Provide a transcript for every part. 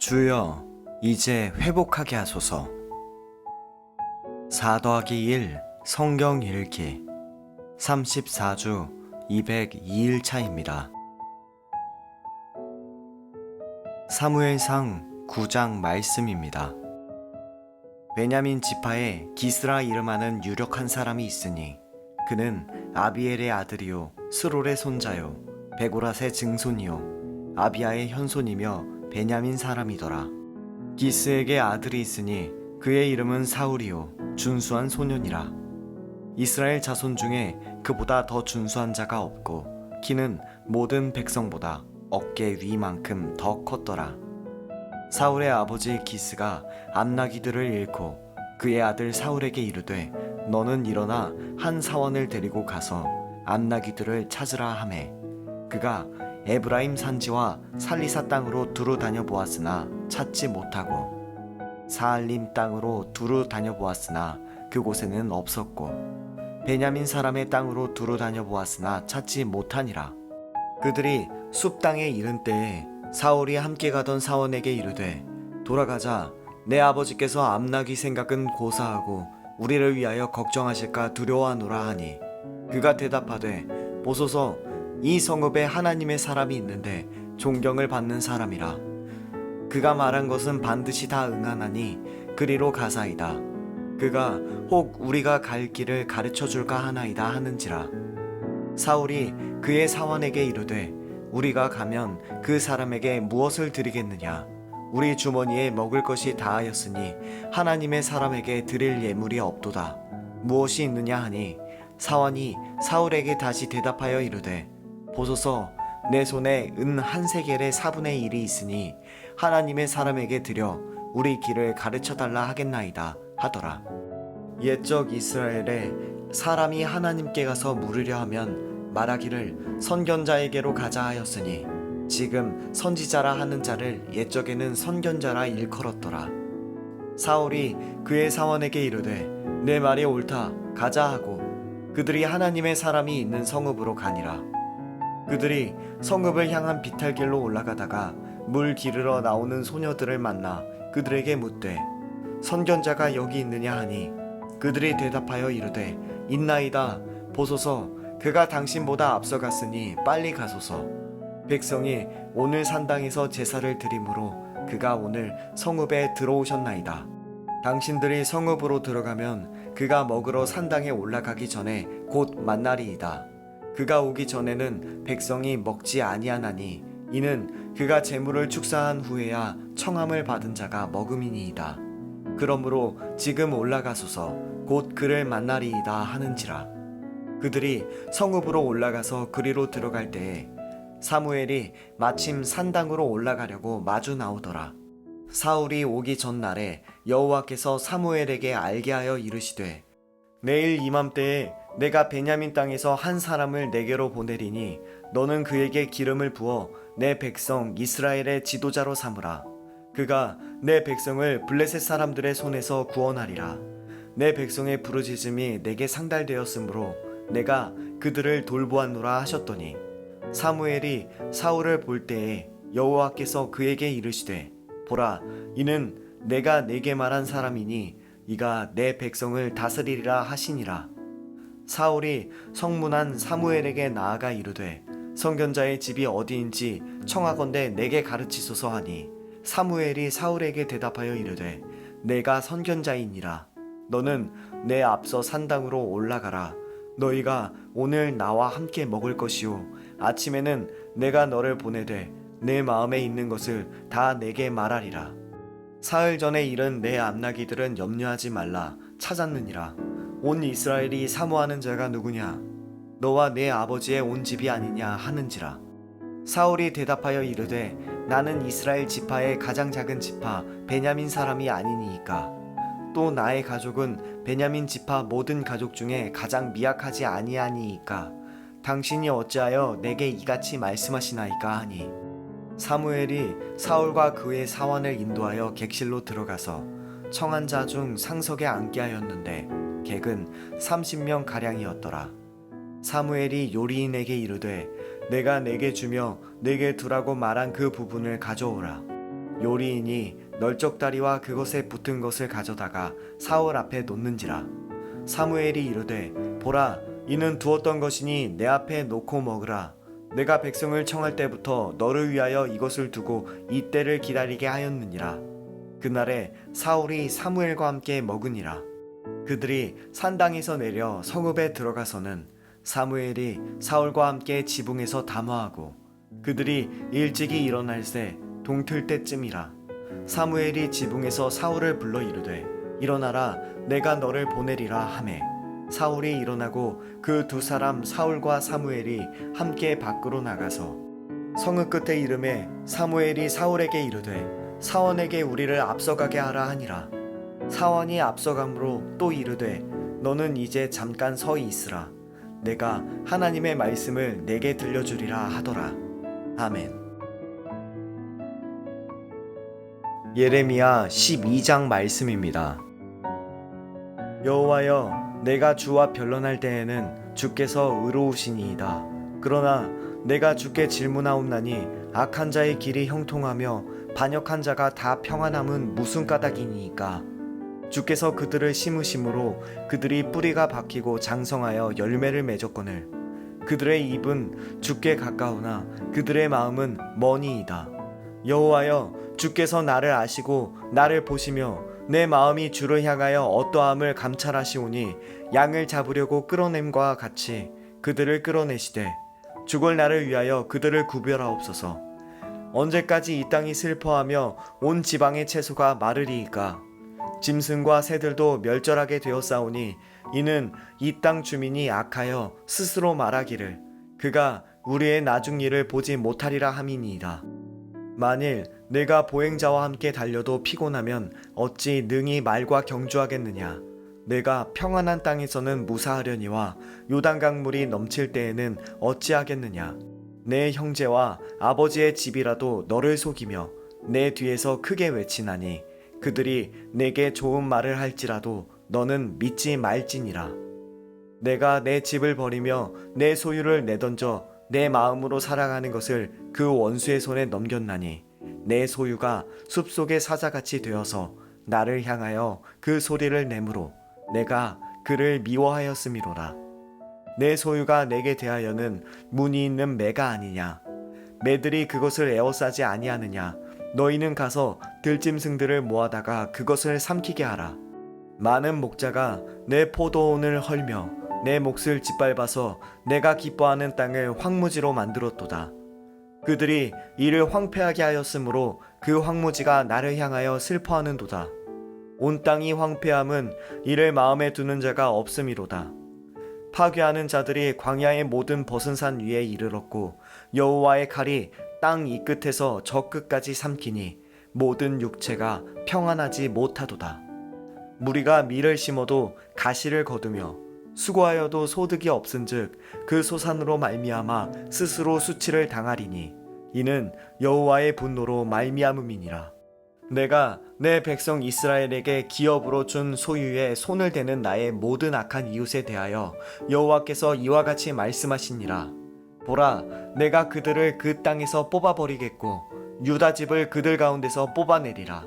주여 이제 회복하게 하소서 4 더하기 1 성경 읽기 34주 202일 차입니다. 사무엘상 9장 말씀입니다. 베냐민 지파에 기스라 이름하는 유력한 사람이 있으니 그는 아비엘의 아들이요 스롤의 손자요 베고라의 증손이요 아비아의 현손이며 베냐민 사람이더라. 기스에게 아들이 있으니 그의 이름은 사울이요 준수한 소년이라. 이스라엘 자손 중에 그보다 더 준수한 자가 없고 키는 모든 백성보다 어깨 위만큼 더 컸더라. 사울의 아버지 기스가 암나기들을 잃고 그의 아들 사울에게 이르되 너는 일어나 한 사원을 데리고 가서 암나기들을 찾으라 하매 그가 에브라임 산지와 살리사 땅으로 두루 다녀보았으나 찾지 못하고 사알림 땅으로 두루 다녀보았으나 그곳에는 없었고 베냐민 사람의 땅으로 두루 다녀보았으나 찾지 못하니라. 그들이 숲 땅에 이른 때에 사울이 함께 가던 사원에게 이르되 돌아가자. 내 아버지께서 암나기 생각은 고사하고 우리를 위하여 걱정하실까 두려워하노라 하니 그가 대답하되 보소서 이 성읍에 하나님의 사람이 있는데 존경을 받는 사람이라. 그가 말한 것은 반드시 다 응하나니 그리로 가사이다. 그가 혹 우리가 갈 길을 가르쳐 줄까 하나이다 하는지라. 사울이 그의 사원에게 이르되 우리가 가면 그 사람에게 무엇을 드리겠느냐? 우리 주머니에 먹을 것이 다하였으니 하나님의 사람에게 드릴 예물이 없도다. 무엇이 있느냐 하니? 사원이 사울에게 다시 대답하여 이르되 보소서 내 손에 은 한 세겔의 4분의 1이 있으니 하나님의 사람에게 드려 우리 길을 가르쳐 달라 하겠나이다 하더라 옛적 이스라엘에 사람이 하나님께 가서 물으려 하면 말하기를 선견자에게로 가자 하였으니 지금 선지자라 하는 자를 옛적에는 선견자라 일컬었더라. 사울이 그의 사원에게 이르되 내 말이 옳다 가자 하고 그들이 하나님의 사람이 있는 성읍으로 가니라. 그들이 성읍을 향한 비탈길로 올라가다가 물 기르러 나오는 소녀들을 만나 그들에게 묻되 선견자가 여기 있느냐 하니 그들이 대답하여 이르되 있나이다. 보소서. 그가 당신보다 앞서갔으니 빨리 가소서. 백성이 오늘 산당에서 제사를 드림으로 그가 오늘 성읍에 들어오셨나이다. 당신들이 성읍으로 들어가면 그가 먹으러 산당에 올라가기 전에 곧 만날이이다 그가 오기 전에는 백성이 먹지 아니하나니 이는 그가 재물을 축사한 후에야 청함을 받은 자가 먹음이니이다. 그러므로 지금 올라가소서. 곧 그를 만나리이다 하는지라. 그들이 성읍으로 올라가서 그리로 들어갈 때에 사무엘이 마침 산당으로 올라가려고 마주 나오더라. 사울이 오기 전날에 여호와께서 사무엘에게 알게 하여 이르시되 내일 이맘때에 내가 베냐민 땅에서 한 사람을 내게로 보내리니 너는 그에게 기름을 부어 내 백성 이스라엘의 지도자로 삼으라. 그가 내 백성을 블레셋 사람들의 손에서 구원하리라. 내 백성의 부르짖음이 내게 상달되었으므로 내가 그들을 돌보았노라 하셨더니 사무엘이 사울을 볼 때에 여호와께서 그에게 이르시되 보라 이는 내가 내게 말한 사람이니 이가 내 백성을 다스리리라 하시니라 사울이 성문한 사무엘에게 나아가 이르되 성견자의 집이 어디인지 청하건대 내게 가르치소서 하니 사무엘이 사울에게 대답하여 이르되 내가 선견자이니라. 너는 내 앞서 산당으로 올라가라. 너희가 오늘 나와 함께 먹을 것이요. 아침에는 내가 너를 보내되 내 마음에 있는 것을 다 내게 말하리라. 사흘 전에 일은 내 암나기들은 염려하지 말라. 찾았느니라 온 이스라엘이 사모하는 자가 누구냐? 너와 내 아버지의 온 집이 아니냐 하는지라. 사울이 대답하여 이르되 나는 이스라엘 지파의 가장 작은 지파 베냐민 사람이 아니니이까. 또 나의 가족은 베냐민 지파 모든 가족 중에 가장 미약하지 아니하니이까. 당신이 어찌하여 내게 이같이 말씀하시나이까 하니? 사무엘이 사울과 그의 사원을 인도하여 객실로 들어가서 청한 자 중 상석에 앉게 하였는데 객은 30명 가량이었더라 사무엘이 요리인에게 이르되 내가 내게 주며 내게 두라고 말한 그 부분을 가져오라. 요리인이 널쩍다리와 그것에 붙은 것을 가져다가 사울 앞에 놓는지라. 사무엘이 이르되 보라 이는 두었던 것이니 내 앞에 놓고 먹으라. 내가 백성을 청할 때부터 너를 위하여 이것을 두고 이 때를 기다리게 하였느니라. 그날에 사울이 사무엘과 함께 먹으니라. 그들이 산당에서 내려 성읍에 들어가서는 사무엘이 사울과 함께 지붕에서 담화하고 그들이 일찍이 일어날 새 동틀 때쯤이라 사무엘이 지붕에서 사울을 불러 이르되 일어나라 내가 너를 보내리라 하매. 사울이 일어나고 그 두 사람 사울과 사무엘이 함께 밖으로 나가서 성읍 끝에 이름에 사무엘이 사울에게 이르되 사원에게 우리를 앞서가게 하라 하니라 사원이 앞서감으로 또 이르되 너는 이제 잠깐 서 있으라. 내가 하나님의 말씀을 내게 들려주리라 하더라. 아멘. 예레미야 12장 말씀입니다. 여호와여 내가 주와 변론할 때에는 주께서 의로우시니이다. 그러나 내가 주께 질문하옵나니 악한 자의 길이 형통하며 반역한 자가 다 평안함은 무슨 까닭이니이까 주께서 그들을 심으심으로 그들이 뿌리가 박히고 장성하여 열매를 맺었거늘. 그들의 입은 주께 가까우나 그들의 마음은 머니이다. 여호와여 주께서 나를 아시고 나를 보시며 내 마음이 주를 향하여 어떠함을 감찰하시오니 양을 잡으려고 끌어냄과 같이 그들을 끌어내시되 죽을 나를 위하여 그들을 구별하옵소서. 언제까지 이 땅이 슬퍼하며 온 지방의 채소가 마르리이까 짐승과 새들도 멸절하게 되었사오니 이는 이 땅 주민이 악하여 스스로 말하기를 그가 우리의 나중 일을 보지 못하리라 함이니이다. 만일 내가 보행자와 함께 달려도 피곤하면 어찌 능히 말과 경주하겠느냐? 내가 평안한 땅에서는 무사하려니와 요단강 물이 넘칠 때에는 어찌하겠느냐? 내 형제와 아버지의 집이라도 너를 속이며 내 뒤에서 크게 외치나니 그들이 내게 좋은 말을 할지라도 너는 믿지 말지니라. 내가 내 집을 버리며 내 소유를 내던져 내 마음으로 사랑하는 것을 그 원수의 손에 넘겼나니 내 소유가 숲속의 사자같이 되어서 나를 향하여 그 소리를 내므로 내가 그를 미워하였음이로라. 내 소유가 내게 대하여는 문이 있는 매가 아니냐. 매들이 그것을 에워싸지 아니하느냐. 너희는 가서 들짐승들을 모아다가 그것을 삼키게 하라. 많은 목자가 내 포도원을 헐며 내 몫을 짓밟아서 내가 기뻐하는 땅을 황무지로 만들었도다. 그들이 이를 황폐하게 하였으므로 그 황무지가 나를 향하여 슬퍼하는도다. 온 땅이 황폐함은 이를 마음에 두는 자가 없음이로다. 파괴하는 자들이 광야의 모든 벗은 산 위에 이르렀고 여호와의 칼이 땅 이 끝에서 저 끝까지 삼키니 모든 육체가 평안하지 못하도다. 무리가 밀을 심어도 가시를 거두며 수고하여도 소득이 없은즉 그 소산으로 말미암아 스스로 수치를 당하리니 이는 여호와의 분노로 말미암음이니라. 내가 내 백성 이스라엘에게 기업으로 준 소유에 손을 대는 나의 모든 악한 이웃에 대하여 여호와께서 이와 같이 말씀하시니라. 보라, 내가 그들을 그 땅에서 뽑아버리겠고 유다 집을 그들 가운데서 뽑아내리라.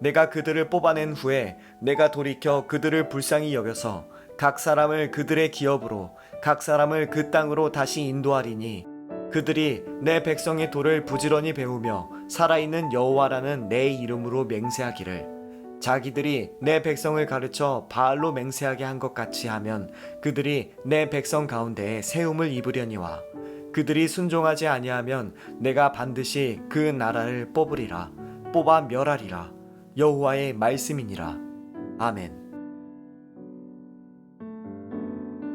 내가 그들을 뽑아낸 후에 내가 돌이켜 그들을 불쌍히 여겨서 각 사람을 그들의 기업으로 각 사람을 그 땅으로 다시 인도하리니 그들이 내 백성의 도를 부지런히 배우며 살아있는 여호와라는 내 이름으로 맹세하기를 자기들이 내 백성을 가르쳐 바알로 맹세하게 한 것 같이 하면 그들이 내 백성 가운데에 세움을 입으려니와 그들이 순종하지 아니하면 내가 반드시 그 나라를 뽑으리라 뽑아 멸하리라 여호와의 말씀이니라 아멘.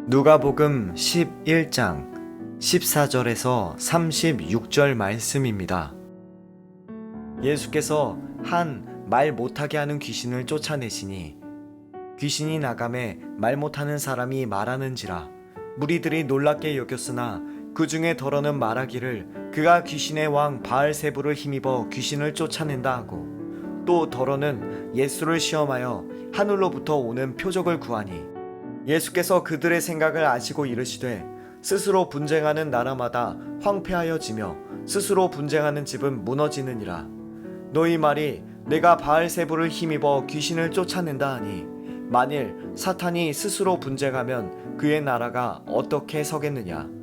누가복음 11장 14절에서 36절 말씀입니다. 예수께서 한 말 못하게 하는 귀신을 쫓아내시니 귀신이 나감에 말 못하는 사람이 말하는지라 무리들이 놀랍게 여겼으나 그 중에 더러는 말하기를 그가 귀신의 왕 바알세부를 힘입어 귀신을 쫓아낸다 하고 또 더러는 예수를 시험하여 하늘로부터 오는 표적을 구하니 예수께서 그들의 생각을 아시고 이르시되 스스로 분쟁하는 나라마다 황폐하여지며 스스로 분쟁하는 집은 무너지느니라. 너희 말이 내가 바알세부를 힘입어 귀신을 쫓아낸다 하니 만일 사탄이 스스로 분쟁하면 그의 나라가 어떻게 서겠느냐?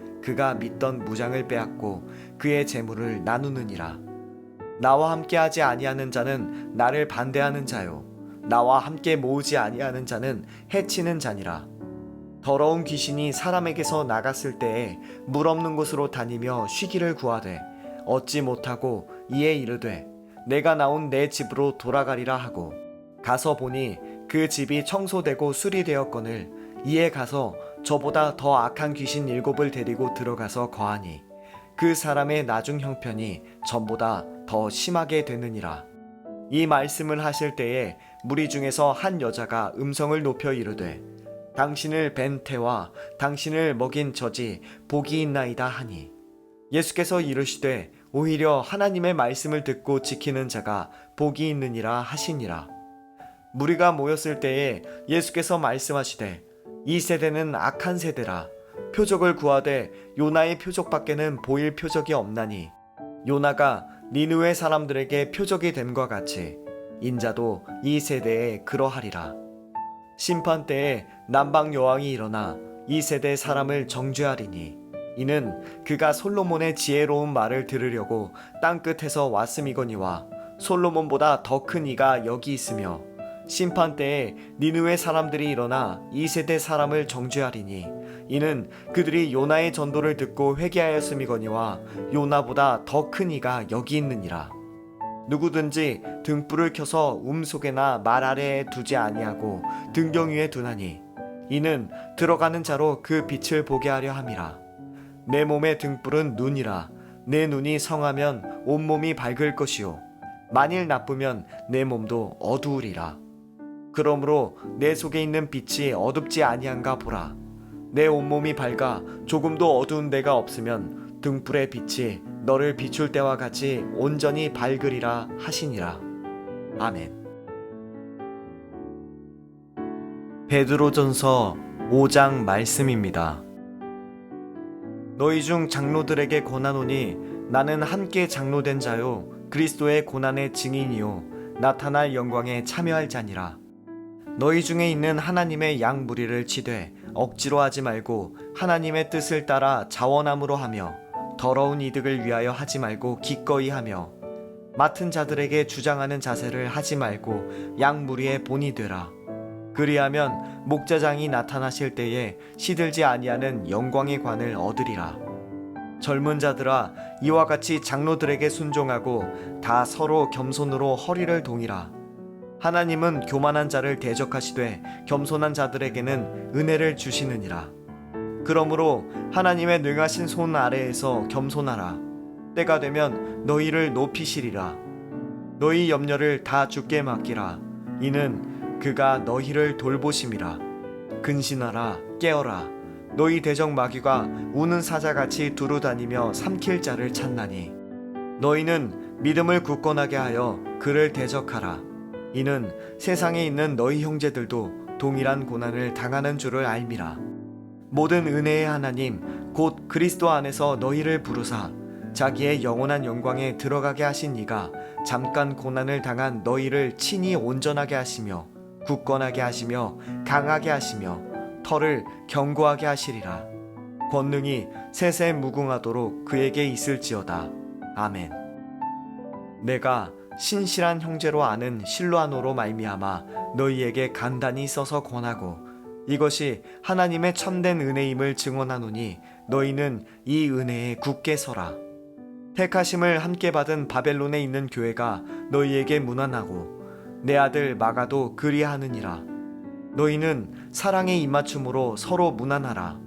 그가 믿던 무장을 빼앗고 그의 재물을 나누느니라. 나와 함께하지 아니하는 자는 나를 반대하는 자요. 나와 함께 모으지 아니하는 자는 해치는 자니라. 더러운 귀신이 사람에게서 나갔을 때에 물 없는 곳으로 다니며 쉬기를 구하되 얻지 못하고 이에 이르되 내가 나온 내 집으로 돌아가리라 하고 가서 보니 그 집이 청소되고 수리되었거늘 이에 가서 저보다 더 악한 귀신 일곱을 데리고 들어가서 거하니 그 사람의 나중 형편이 전보다 더 심하게 되느니라. 이 말씀을 하실 때에 무리 중에서 한 여자가 음성을 높여 이르되 당신을 벤 태와 당신을 먹인 저지 복이 있나이다 하니 예수께서 이르시되 오히려 하나님의 말씀을 듣고 지키는 자가 복이 있느니라 하시니라 무리가 모였을 때에 예수께서 말씀하시되 이 세대는 악한 세대라 표적을 구하되 요나의 표적밖에는 보일 표적이 없나니 요나가 니느웨 사람들에게 표적이 됨과 같이 인자도 이 세대에 그러하리라. 심판 때에 남방 여왕이 일어나 이 세대 사람을 정죄하리니 이는 그가 솔로몬의 지혜로운 말을 들으려고 땅 끝에서 왔음이거니와 솔로몬보다 더 큰 이가 여기 있으며 심판 때에 니느웨 사람들이 일어나 이 세대 사람을 정죄하리니 이는 그들이 요나의 전도를 듣고 회개하였음이거니와 요나보다 더 큰 이가 여기 있느니라. 누구든지 등불을 켜서 움 속에나 말 아래에 두지 아니하고 등경 위에 두나니 이는 들어가는 자로 그 빛을 보게 하려 함이라. 내 몸의 등불은 눈이라. 내 눈이 성하면 온몸이 밝을 것이요. 만일 나쁘면 내 몸도 어두우리라 그러므로 내 속에 있는 빛이 어둡지 아니한가 보라. 내 온몸이 밝아 조금도 어두운 데가 없으면 등불의 빛이 너를 비출 때와 같이 온전히 밝으리라 하시니라. 아멘. 베드로전서 5장 말씀입니다. 너희 중 장로들에게 권하노니 나는 함께 장로된 자요. 그리스도의 고난의 증인이요. 나타날 영광에 참여할 자니라. 너희 중에 있는 하나님의 양 무리를 치되 억지로 하지 말고 하나님의 뜻을 따라 자원함으로 하며 더러운 이득을 위하여 하지 말고 기꺼이 하며 맡은 자들에게 주장하는 자세를 하지 말고 양 무리의 본이 되라. 그리하면 목자장이 나타나실 때에 시들지 아니하는 영광의 관을 얻으리라. 젊은 자들아 이와 같이 장로들에게 순종하고 다 서로 겸손으로 허리를 동이라. 하나님은 교만한 자를 대적하시되 겸손한 자들에게는 은혜를 주시느니라. 그러므로 하나님의 능하신 손 아래에서 겸손하라. 때가 되면 너희를 높이시리라. 너희 염려를 다 주께 맡기라. 이는 그가 너희를 돌보심이라. 근신하라, 깨어라. 너희 대적 마귀가 우는 사자같이 두루 다니며 삼킬 자를 찾나니. 너희는 믿음을 굳건하게 하여 그를 대적하라. 이는 세상에 있는 너희 형제들도 동일한 고난을 당하는 줄을 알미라. 모든 은혜의 하나님 곧 그리스도 안에서 너희를 부르사 자기의 영원한 영광에 들어가게 하신 이가 잠깐 고난을 당한 너희를 친히 온전하게 하시며 굳건하게 하시며 강하게 하시며 털을 견고하게 하시리라. 권능이 세세 무궁하도록 그에게 있을지어다. 아멘. 내가 신실한 형제로 아는 실로아노로 말미암아 너희에게 간단히 써서 권하고 이것이 하나님의 참된 은혜임을 증언하노니 너희는 이 은혜에 굳게 서라. 택하심을 함께 받은 바벨론에 있는 교회가 너희에게 무난하고 내 아들 마가도 그리하느니라. 너희는 사랑의 입맞춤으로 서로 무난하라.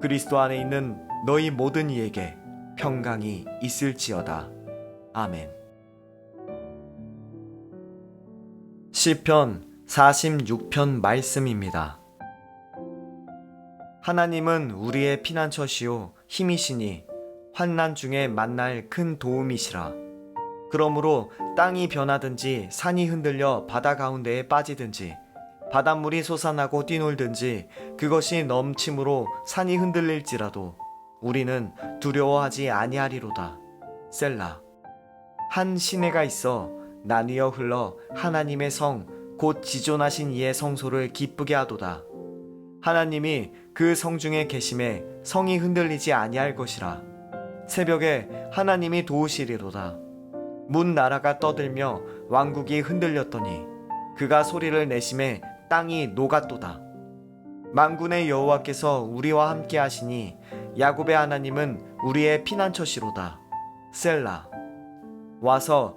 그리스도 안에 있는 너희 모든 이에게 평강이 있을지어다. 아멘. 시편 46편 말씀입니다. 하나님은 우리의 피난처시요 힘이시니 환난 중에 만날 큰 도움이시라. 그러므로 땅이 변하든지 산이 흔들려 바다 가운데에 빠지든지 바닷물이 솟아나고 뛰놀든지 그것이 넘침으로 산이 흔들릴지라도 우리는 두려워하지 아니하리로다. 셀라. 한 시내가 있어 나뉘어 흘러 하나님의 성 곧 지존하신 이의 성소를 기쁘게 하도다. 하나님이 그 성 중에 계심에 성이 흔들리지 아니할 것이라. 새벽에 하나님이 도우시리로다. 문 나라가 떠들며 왕국이 흔들렸더니 그가 소리를 내심에 땅이 녹았도다. 만군의 여호와께서 우리와 함께 하시니 야곱의 하나님은 우리의 피난처시로다. 셀라. 와서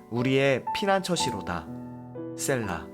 우리의 피난처시로다. 셀라.